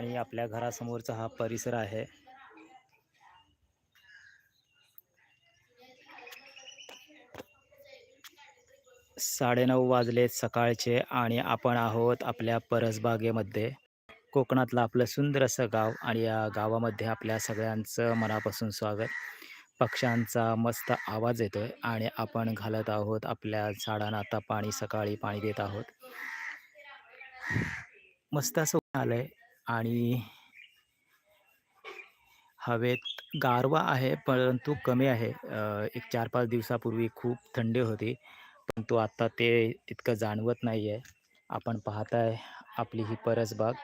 आणि आपल्या घरासमोरचा हा परिसर आहे. साडेनऊ वाजलेत सकाळचे आणि आपण आहोत आपल्या परसबागेमध्ये. कोकणातलं आपलं सुंदर असं गाव आणि या गावामध्ये आपल्या सगळ्यांचं मनापासून स्वागत. पक्ष्यांचा मस्त आवाज येतोय आणि आपण घालत आहोत आपल्या झाडांना आता पाणी सकाळी पाणी देत आहोत. मस्त असं ऊन आलंय. आणि हवेत गारवा आहे परंतु कमी आहे. एक चार पाच दिवसापूर्वी खूप थंडी होती परंतु आता ते इतकं जाणवत नाही आहे आपण पाहताय आपली ही परसबाग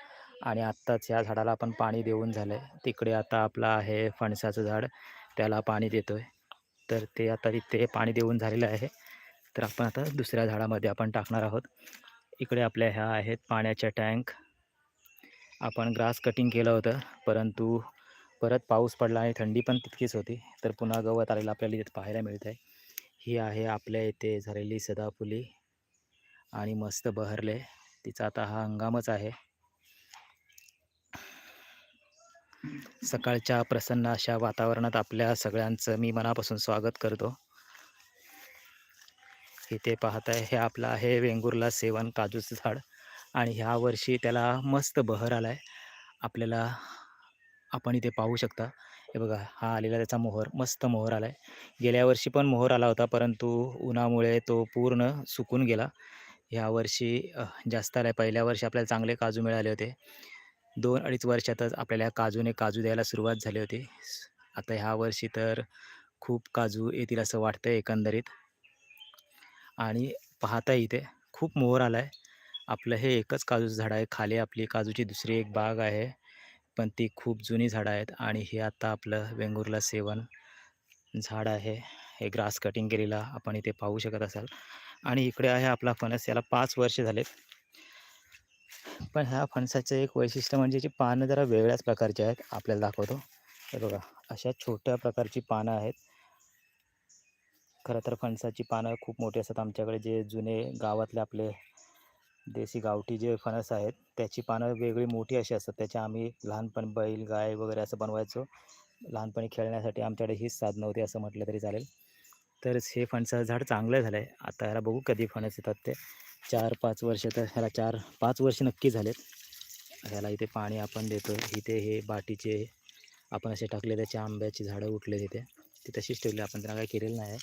आणि आत्ताच या झाडाला आपण पाणी देऊन झालं आहे तिकडे आता आपला आहे फणसाचं झाड त्याला पाणी देतो आहे तर ते आता तिथे पाणी देऊन झालेलं आहे. तर आपण आता दुसऱ्या झाडामध्ये आपण टाकणार आहोत. इकडे आपल्या ह्या आहेत पाण्याच्या टँक. आपण ग्रास कटिंग केलं होतं परंतु परत पाऊस पडला आणि थंडी पण तितकीच होती तर पुन्हा गवत आलेलं आपल्याला इथे पाहायला मिळत आहे ही आहे आपल्या इथे झालेली सदाफुली आणि मस्त बहरले. तिचा आता हा हंगामच आहे. सकाळच्या प्रसन्न अशा वातावरणात आपल्या सगळ्यांचं मी मनापासून स्वागत करतो. इथे पाहत आहे हे आपलं आहे वेंगुर्ला सेवन काजूचं झाड. आणि ह्या वर्षी त्याला मस्त बहर आला आहे आपल्याला आपण इथे पाहू शकता. हे बघा हा आलेला त्याचा मोहर मस्त मोहर आला आहे गेल्या वर्षी पण मोहर आला होता परंतु उन्हामुळे तो पूर्ण सुकून गेला. ह्या वर्षी जास्त आला आहे पहिल्या वर्षी आपल्याला चांगले काजू मिळाले होते. दोन अडीच वर्षातच आपल्याला काजूने काजू द्यायला सुरुवात झाली होती. आता ह्या वर्षी तर खूप काजू येतील असं वाटतं एकंदरीत. आणि पाहता इथे खूप मोहर आला आहे आपलं हे एकच काजूचं झाड आहे. खाली आपली काजूची दुसरी एक बाग आहे. पण ती खूप जुनी झाडं आहेत आणि हे आता आपलं वेंगुर्ला सेवन झाड आहे. हे ग्रास कटिंग केलेला आपण इथे पाहू शकत असाल. आणि इकडे आहे आपला फणस. याला पाच वर्ष झालेत. पण ह्या फणसाचं एक वैशिष्ट्य म्हणजे याची पानं जरा वेगळ्याच प्रकारची आहेत. आपल्याला दाखवतो. हे बघा अशा छोट्या प्रकारची पानं आहेत. खरं तर फणसाची पानं खूप मोठी असतात. आमच्याकडे जे जुने गावातले आपले देशी गावठी जे फणस आहेत त्याची पानं वेगळी मोठी अशी असतात. त्याच्या आम्ही लहानपण बैल गाय वगैरे असं बनवायचो. लहानपणी खेळण्यासाठी आमच्याकडे हीच साधनं होती असं म्हटलं तरी चालेल. तर हे फणसाचं झाड चांगलं झालं आहे आता ह्याला बघू कधी फणस येतात ते. चार पाच वर्ष तर ह्याला चार पाच वर्ष नक्की झालेत. ह्याला इथे पाणी आपण देतो इथे हे बाटीचे आपण असे टाकले त्याच्या आंब्याची झाडं उठले तिथे ती तशीच ठेवली. आपण त्यांना काही केलेलं नाही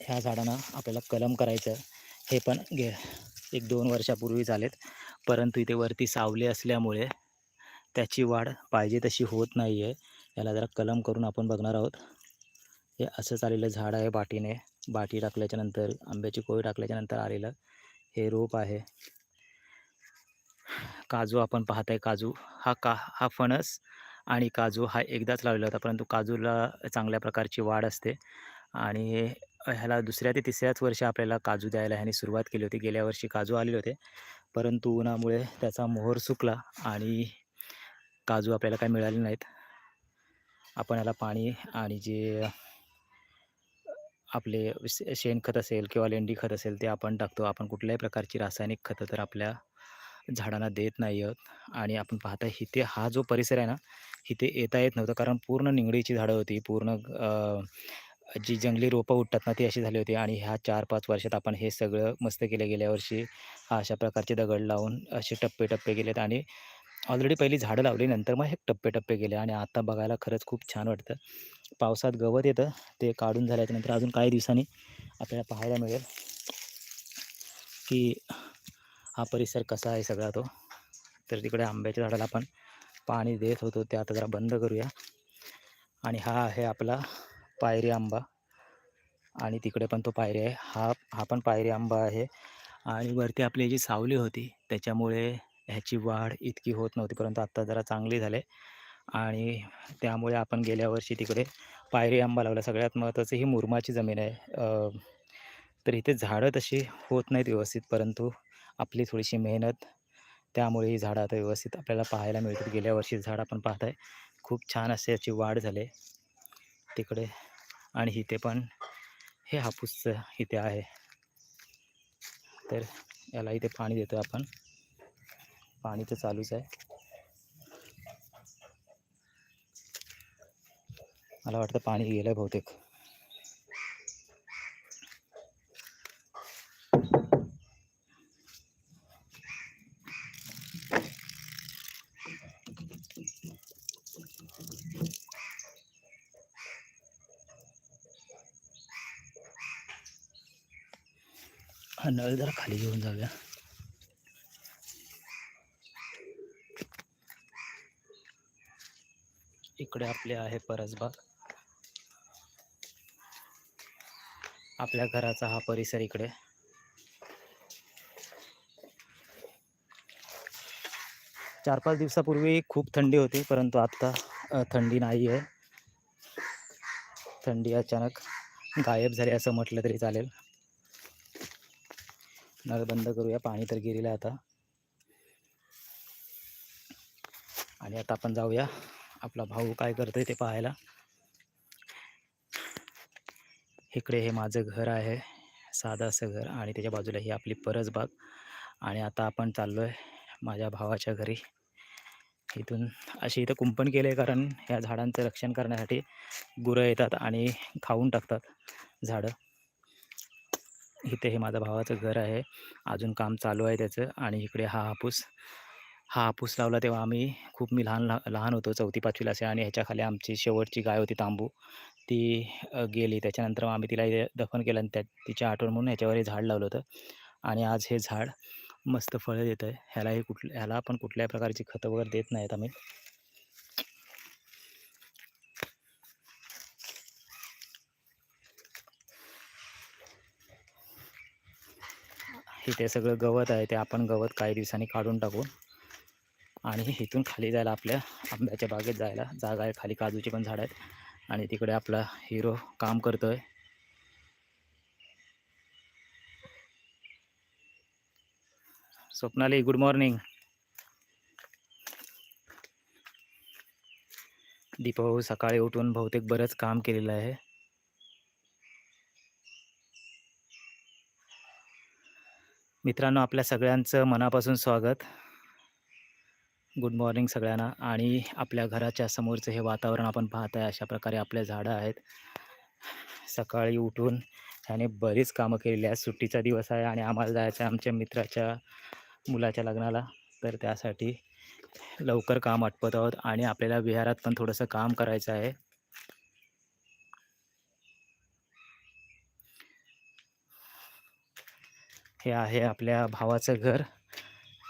ह्या झाडांना आपल्याला कलम करायचं आहे. हे पण गे एक दोन वर्षापूर्वी झालेत. परंतु इथे वरती सावली असल्यामुळे त्याची वाढ पाहिजे तशी होत नाही आहे याला जरा कलम करून आपण बघणार आहोत. हे असंच आलेलं झाड आहे बाटीने. बाटी टाकल्याच्यानंतर आंब्याची कोळी टाकल्याच्यानंतर आलेलं हे रोप आहे. काजू आपण पाहत आहे काजू हा का हा फणस आणि काजू हा एकदाच लावलेला होता. परंतु काजूला चांगल्या प्रकारची वाढ असते. आणि ह्याला दुसऱ्या ते तिसऱ्याच वर्षी आपल्याला काजू द्यायला ह्याने सुरुवात केली होती. गेल्या वर्षी काजू आलेले होते. परंतु उन्हामुळे त्याचा मोहर सुकला आणि काजू आपल्याला काही मिळाले नाहीत. आपण याला पाणी आणि जे आपले शे- शेणखत असेल किंवा लेंडी खत असेल ते आपण टाकतो. आपण कुठल्याही प्रकारची रासायनिक खतं तर आपल्या झाडांना देत नाही आहोत. आणि आपण पाहता इथे हा जो परिसर आहे ना इथे येता येत नव्हता. कारण पूर्ण निंगडीची झाडं होती. पूर्ण जी जंगली रोपं उठतात ना ती अशी झाली होती आणि ह्या चार पाच वर्षात आपण हे सगळं मस्त केलं. गेल्या वर्षी हा अशा प्रकारचे दगड लावून असे टप्पे टप्पे गेलेत आणि ऑलरेडी पहिली झाडं लावली नंतर मग हे टप्पे टप्पे गेले आणि आता बघायला खरंच खूप छान वाटतं. पावसात गवत येतं ते काढून झाल्याच्यानंतर अजून काही दिवसांनी आपल्याला पाहायला मिळेल की हा परिसर कसा आहे सगळा तो. तर तिकडे आंब्याच्या झाडाला आपण पाणी देत होतो ते आता जरा बंद करूया. आणि हा आहे आपला पायरी आंबा. आणि तिकडे पण तो पायरी आहे. हा हा पण पायरी आंबा आहे. आणि वरती आपली जी सावली होती त्याच्यामुळे ह्याची वाढ इतकी होत नव्हती परंतु आत्ता जरा चांगली झाले. आणि त्यामुळे आपण गेल्या वर्षी तिकडे पायरी आंबा लावला. सगळ्यात महत्त्वाचं ही मुरमाची जमीन आहे. तर इथे झाडं तशी होत नाहीत व्यवस्थित परंतु आपली थोडीशी मेहनत त्यामुळे ही झाडं आता व्यवस्थित आपल्याला पाहायला मिळतात. गेल्या वर्षी झाड आपण पाहताय खूप छान असे याची वाढ झाली. तिकडे आणि इथे पण हे हापूसचं इथे आहे. तर याला इथे पाणी देतो आपण. पाणी तर चालूच आहे. मला वाटतं पाणी गेलं आहे बहुतेक. हा नळ जरा खाली घेऊन जाऊया. इकडे आपले आहे परसबाग. आपल्या घराचा हा परिसर इकडे. चार पाच दिवसापूर्वी खूप थंडी होती परंतु आत्ता थंडी नाही आहे थंडी अचानक गायब झाली असं म्हटलं तरी चालेल. नळ बंद करूया पाणी तर गेलेलं आहे आता. आणि आता आपण जाऊया आपला भाऊ काय करतोय ते पाहायला. इकडे हे माझं घर आहे साधं असं घर. आणि त्याच्या बाजूला ही आपली परसबाग आणि आता आपण चाललो आहे माझ्या भावाच्या घरी. इथून अशी इथं कुंपण केलं आहे कारण ह्या झाडांचं रक्षण करण्यासाठी गुरं येतात आणि खाऊन टाकतात झाडं. इथे हे माझ्या भावाचं घर आहे. अजून काम चालू आहे त्याचं आणि इकडे हा हापूस. हा हापूस लावला तेव्हा आम्ही खूप मी लहान लहान होतो चौथी पाचवीला असे आणि ह्याच्याखाली आमची शेवटची गाय होती तांबू. ती गेली. त्याच्यानंतर मग आम्ही तिला दफन केलं आणि त्या तिच्या आठवण म्हणून ह्याच्यावर हे झाड लावलं होतं. आणि आज हे झाड मस्त फळं देत आहे ह्यालाही कुठ ह्याला पण कुठल्याही प्रकारची खतं वगैरे देत नाहीत आम्ही. इथे सगळं गवत आहे ते आपण गवत काही दिवसांनी काढून टाकू. आणि इथून खाली जायला आपल्या आंब्याच्या बागेत जायला जागा आहे खाली काजूची पण झाड आहेत. आणि तिकडे आपला हिरो काम करतो आहे स्वप्नाली गुड मॉर्निंग दीपभाऊ सकाळी उठून बहुतेक बरंच काम केलेलं आहे. मित्रांनो आपल्या सगळ्यांचं मनापासून स्वागत. गुड मॉर्निंग सगळ्यांना आणि आपल्या घराच्या समोरचं हे वातावरण आपण पाहत आहे अशा प्रकारे आपल्या झाडं आहेत. सकाळी उठून ह्याने बरीच कामं केलेली आहेत. सुट्टीचा दिवस आहे आणि आम्हाला जायचं आहे आमच्या मित्राच्या मुलाच्या लग्नाला. तर त्यासाठी लवकर काम आटपत आहोत आणि आपल्याला विहारात पण थोडंसं काम करायचं आहे. हे आहे आपल्या भावाचं घर.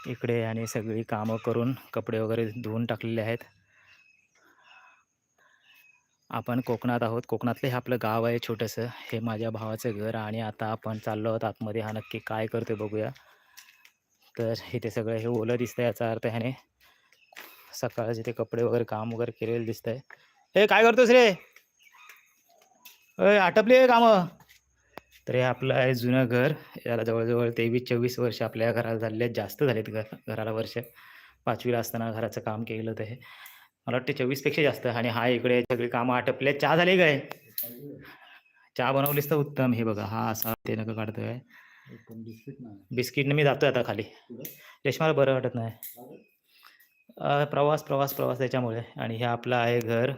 इकडे आणि सगळी कामं करून कपडे वगैरे धुवून टाकलेले आहेत. आपण कोकणात आहोत. कोकणातलं हे आपलं गाव आहे छोटंसं. हे माझ्या भावाचं घर आणि आता आपण चाललो आहोत आतमध्ये. हा नक्की काय करतो बघूया. तर इथे सगळं हे ओलं दिसतंय याचा अर्थ ह्याने. सकाळचे ते कपडे वगैरे काम वगैरे केलेलं दिसतंय. हे काय करतोस रे? अय आटपली आहे कामं. तर हे आपलं आहे जुनं घर. याला जवळजवळ तेवीस चोवीस वर्ष आपल्या घराला झालेले आहेत. जास्त झालेत घर घराला वर्ष. पाचवीला असताना घराचं काम केलं होतं हे. मला वाटतं चोवीसपेक्षा जास्त. आणि हा इकडे सगळी कामं आटपले. चहा झाली काय? चहा बनवलीस तर उत्तम. हे बघा हा असा ते नका काढतोय. बिस्किटने मी जातोय आता खाली. रेशमाला बरं वाटत नाही. प्रवास प्रवास प्रवास त्याच्यामुळे आणि हे आपलं आहे घर.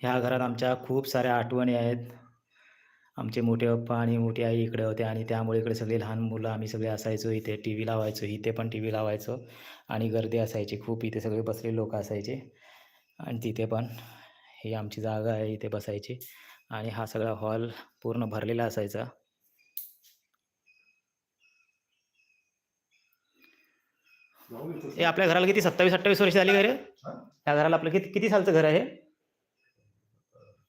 ह्या घरात आमच्या खूप साऱ्या आठवणी आहेत. आमचे मोठे पप्पा आणि मोठी आई इकडे होते आणि त्यामुळे इकडे सगळे लहान मुलं आम्ही सगळे असायचो. इथे टी व्ही लावायचो इथे पण टी व्ही लावायचो आणि गर्दी असायची खूप. इथे सगळे बसलेले लोक असायचे आणि तिथे पण ही आमची जागा आहे इथे बसायची आणि हा सगळा हॉल पूर्ण भरलेला असायचा. हे आपल्या घराला किती? सत्तावीस अठ्ठावीस वर्ष झाली घर या घराला आपलं किती किती सालचं घर आहे?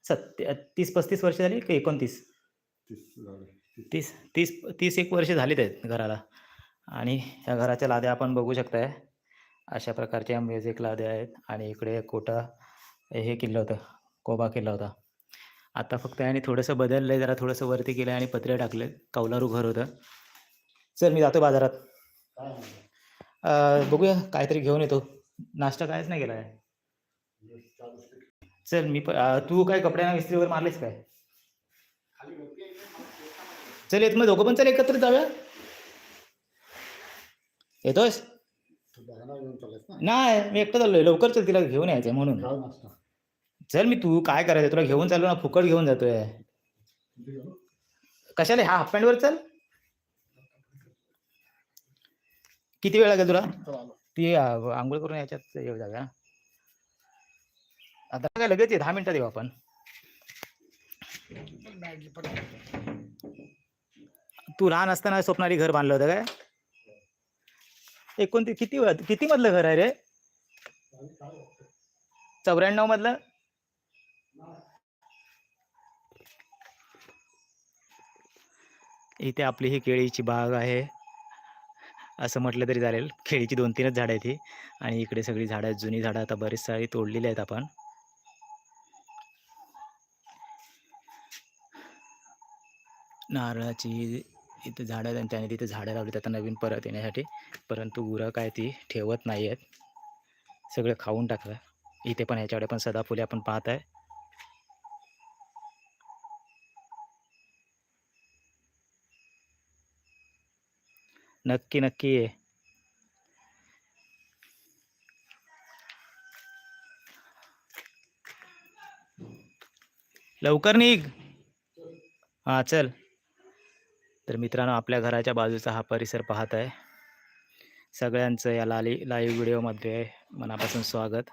सत्य तीस पस्तीस वर्ष झाली की एकोणतीस? तीस तीस तीस एक वर्ष झालीत आहेत घराला. आणि ह्या घराच्या लाद्या आपण बघू शकताय. अशा प्रकारच्या म्युझिक लाद्या आहेत. आणि इकडे कोटा हे केलं होतं. कोबा केला होता. आता फक्त याने थोडंसं बदललं आहे जरा थोडंसं वरती केलं आणि पत्रे टाकले कौलारू घर होतं. चल मी जातो बाजारात. बघूया काहीतरी घेऊन येतो. नाश्ता कायच नाही केला आहे चल मी तू काय कपड्यांना इस्त्रीवर मारलीस काय? चल येत मग दोघं पण चल एकत्र जाऊया. येतोयस? नाही मी एकटं चाललोय. लवकर चल तिला घेऊन यायचंय म्हणून. चल मी तू काय करायचं तुला घेऊन चाललो ना फुकट घेऊन जातोय. कशाला? हा हाफ पॅन्टवर चल. किती वेळ लागेल तुला? ती आंघोळ करून याच्यात येऊ जागा आता काय लगेच ये दहा मिनटं देऊ आपण. तू लहान असताना स्वप्नाली घर बांधलं होतं काय? एकोणती किती किती मधलं घर आहे रे? चौऱ्याण्णव मधलं? इथे आपली ही केळीची बाग आहे. असं म्हटलं तरी चालेल. केळीची दोन तीनच झाडं आहेत ही. आणि इकडे सगळी झाडं आहेत जुनी झाडं आता बरीच सारी तोडलेली आहेत आपण. नारळाची इथं झाडं आहेत आणि त्याने तिथे झाडं लावली आता नवीन परत येण्यासाठी. परंतु गुरं काय ती ठेवत नाही आहेत सगळं खाऊन टाकलं. इथे पण ह्याच्याकडे पण सदाफुले आपण पाहत आहे. नक्की नक्की ये. लवकर निघ. हां चल. तर मित्रांनो आपल्या घराच्या बाजूचा हा परिसर पाहत आहे सगळ्यांचं या लाली लाईव्ह व्हिडिओमध्ये मनापासून स्वागत.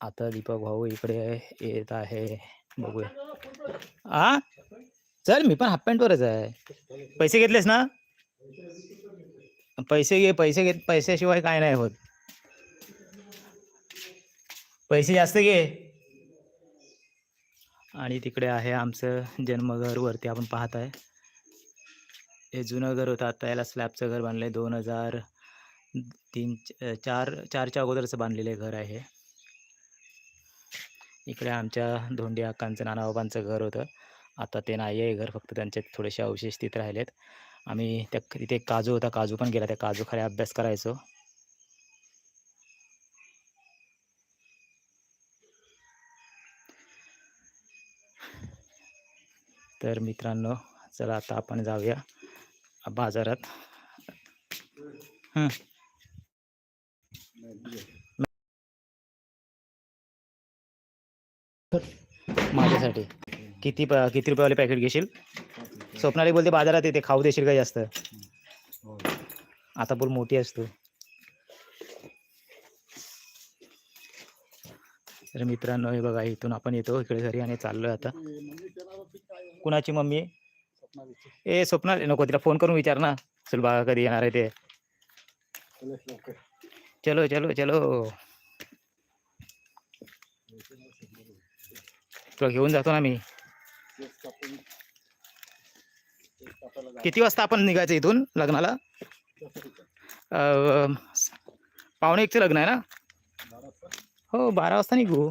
आता दीपक भाऊ इकडे येत आहे. बघूया. आ? चल मी पण हाफ पॅन्टवरच आहे. पैसे घेतलेस ना? पैसे घे पैसे घेत पैशाशिवाय काय नाही होत. पैसे जास्त घे. आणि तिकडे आहे आमचं जन्मघर वरती आपण पाहत आहे. हे जुनं घर होतं. आता याला स्लॅबचं घर बांधलं आहे दोन हजार तीन च- चार चारच्या अगोदरचं बांधलेलं घर आहे इकडे आमच्या धोंडी अक्कांचं नानाबाबांचं घर होतं. आता ते नाही आहे घर. फक्त त्यांचे थोडेसे अवशेष तिथे राहिलेत. आम्ही त्या तिथे काजू होता. काजू पण गेला. त्या काजू खाली अभ्यास करायचो. तर मित्रांनो चला आता आपण जाऊया बाजारात. माझ्यासाठी. किती प किती रुपयावाले पॅकेट घेशील? स्वप्नाली बोलते बाजारात येते खाऊ देशील का जास्त? आता बोल मोठी असतो तर मित्रांनो हे बघा इथून आपण येतो इकडे घरी आणि चाललोय आता. कुणाची मम्मी आहे? ए स्वप्नाली नको तिला फोन करून विचार ना. चल कधी येणार आहे ते. चलो चलो चलो. तुला घेऊन जातो ना मी. किती वाजता आपण निघायचं इथून लग्नाला? पावणे एकचं लग्न आहे ना? हो बारा वाजता निघू.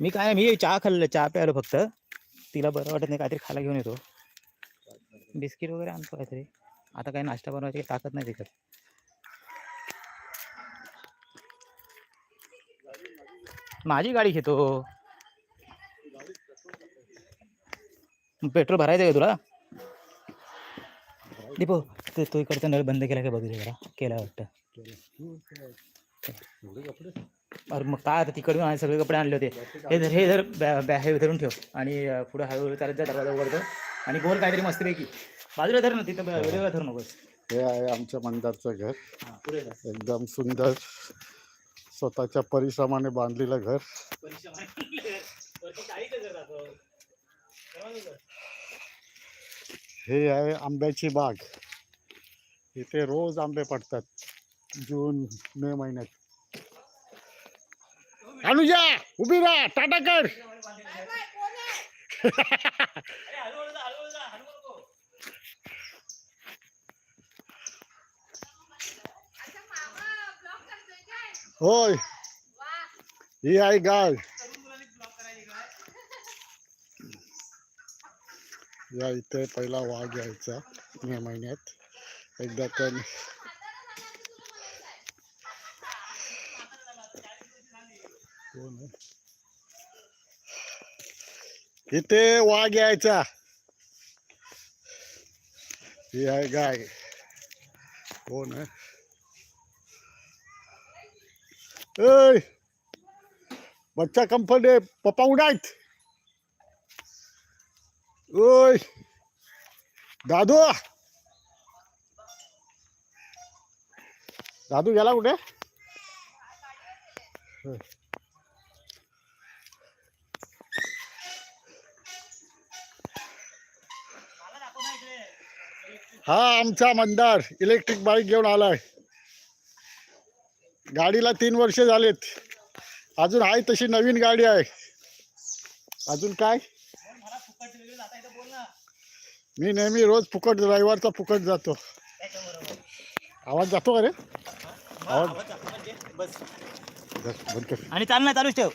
मी काय मी चहा खाल्लं चहा प्यायलो फक्त. तिला बरं वाटत नाही काहीतरी खायला घेऊन येतो. बिस्किट वगैरे आणतो काहीतरी. आता काही नाश्ता बनवायची काही ताकद नाही तिथं माझी गाडी घेतो. पेट्रोल भरायचं आहे का तुला? दीपो ते तो इकडचा नळ बंद केला का बघू जरा केला वाटतं. अरे मग काय आता तिकडून आणि सगळे कपडे आणले होते. हे धर हे धर बॅ हे धरून ठेव. आणि पुढे हळूहळू चालत जा दरवाजा उघडतो. आणि गोल काहीतरी मस्तपैकी. बाजूला धर ना तिथं वेगळं धरू नकोस हे आहे आमच्या मंदारचं घर. हां पुढे जा. एकदम सुंदर स्वतःच्या परिश्रमाने बांधलेलं घर वरती चाळीचं घर राहतं. तेव्हा घर. हे आहे आंब्याची बाग. इथे रोज आंबे पडतात जून मे महिन्यात. अनुजा उभी राहा टाटा कर. होय. ही आहे गाय या इथे पहिला वाघ यायचा मे महिन्यात. एकदा तर कोण आहे? इथे वाघ यायचा. हे आहे गाय. कोण आहे? बच्चा बच्चा कंपनी पप्पा उडायत. ओय! दादू! दादू गेला कुठे? हा आमचा मंदार इलेक्ट्रिक बाईक घेऊन आलाय. गाडीला तीन वर्ष झालेत. अजून आहे तशी नवीन गाडी आहे. अजून काय? मी नेहमी रोज फुकट रविवारचा फुकट जातो. आवाज जातो का रे? आवाज. आणि चाल ना चालूच ठेव.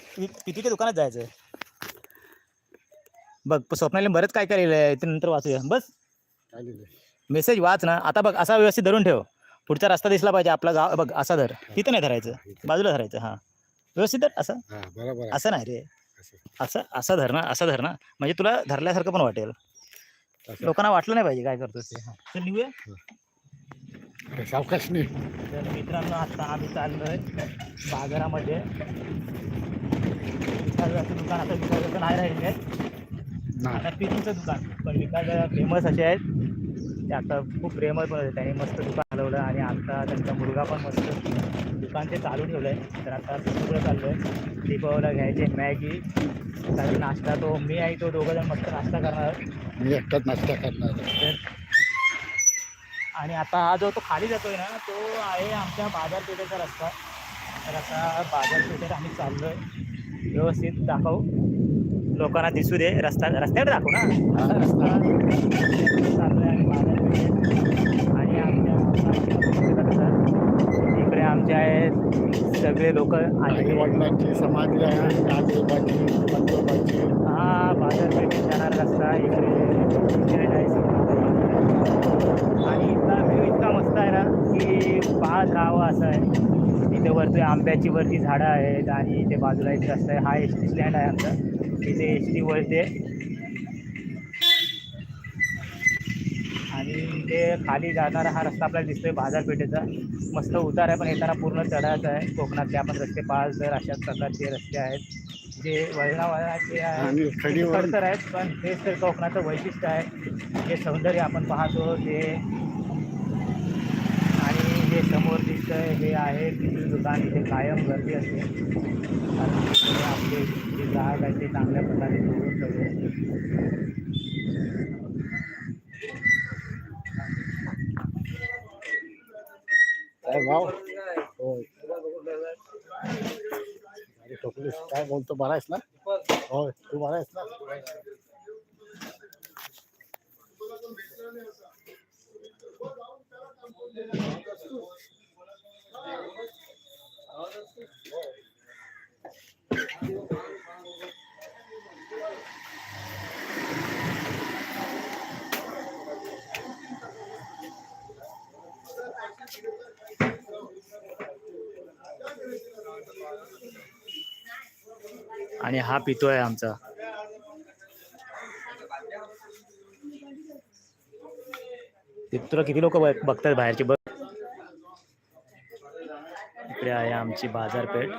किती दुकानात जायचं बघ स्वप्नाला बरंच काय करेल ते नंतर वाचूया. बस? मेसेज वाच ना. आता बघ असा व्यवस्थित धरून ठेव. पुढचा रस्ता दिसला पाहिजे आपला गाव बघ असा धर. तिथं नाही धरायचं. बाजूला धरायचं हा. व्यवस्थित धर असं. हा बरोबर आहे. असं नाही रे. असं. असं असं धर ना असं धर ना. म्हणजे तुला धरल्यासारखं पण वाटेल. लोकांना वाटलं नाही पाहिजे काय करतोस ते हा. चल निघूया सावकाश नाही तर मित्रांनो आता आम्ही चाललोय बाजारामध्ये. विकासाचं दुकान आता विकासाचं नाही राहिले आता पिरूचं दुकान. पण विकास फेमस असे आहेत. ते आता खूप प्रेमळ पण होते. त्यांनी मस्त दुकान हलवलं आणि आता त्यांचा मुलगा पण मस्त दुकान ते चालू ठेवलं आहे तर आता सगळं चाललं आहे दीपावलीला घ्यायचे मॅगी काही नाश्ता तो मी आहे तो दोघं जण मस्त नाश्ता करणार. मी एकटाच नाश्ता करणार. आहे. तर आणि आता हा जो तो खाली जातोय ना तो आहे आमच्या बाजारपेठेचा रस्ता. तर आता बाजारपेठेत आम्ही चाललोय. व्यवस्थित दाखवू. लोकांना दिसू दे. रस्ता रस्त्यावर दाखवू ना. रस्ता. चाललोय आणि बाजारपेठेत आणि आमच्या बाजारपेठेचा कसा इकडे आमचे आहेत सगळे लोक आलेले वडिलांची समाधी आहे आजोबाची पंजोबाची हा बाजारपेठेत जाणारा रस्ता इकडे आणि इथला व्ह्यू इतका मस्त आहे ना की पाच राहावं असं आहे. इथे वरती आंब्याची वरती झाडं आहेत आणि इथे बाजूला एक रस्ता आहे. हा एस टी स्टँड आहे आमचा. इथे एस टी वळते आणि इथे खाली जाणारा हा रस्ता आपल्याला दिसतोय बाजारपेठेचा. मस्त उतार आहे पण येताना पूर्ण चढायचा आहे. कोकणातले आपण रस्ते पाच तर अशाच प्रकारचे रस्ते आहेत. जे वळणा वळणाचे आहे आणि खडीवर खडतर आहेत पण तेच तर कोकणाचं वैशिष्ट्य आहे. जे सौंदर्य आपण पाहतो ते आणि हे समोर दिसतंय हे आहे तिथून दुकान इथे कायम गर्दी असते. आपले जे ग्राहक आहेत ते चांगल्या प्रकारे जोडून ठेवले काय भाव? होय. ठोकलीस काय बोलतो बरा आहेस ना? होय तू बरा आहेस ना? Thank you. आणि हा पितोय आमचा. तुला किती लोक बघतात बाहेरचे बघ. इकडे आहे आमची बाजारपेठ.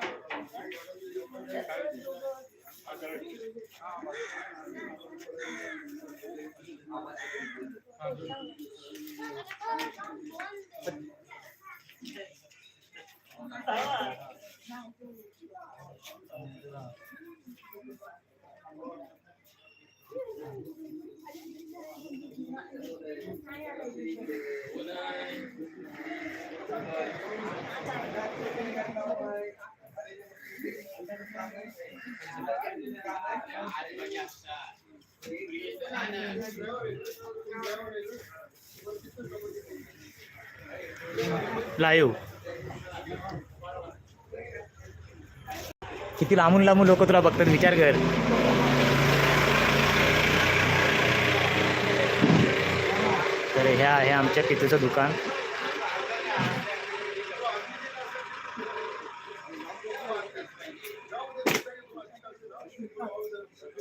लाईव्ह किती लांबून लांबून लोक तुला बघतात विचार कर. तर ह्या आहे आमच्या पितूचं दुकान.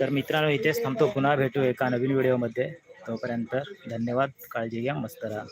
तर मित्रांनो इथेच थांबतो. पुन्हा भेटू एका नवीन व्हिडिओमध्ये. तोपर्यंत धन्यवाद. काळजी घ्या. मस्त राहा.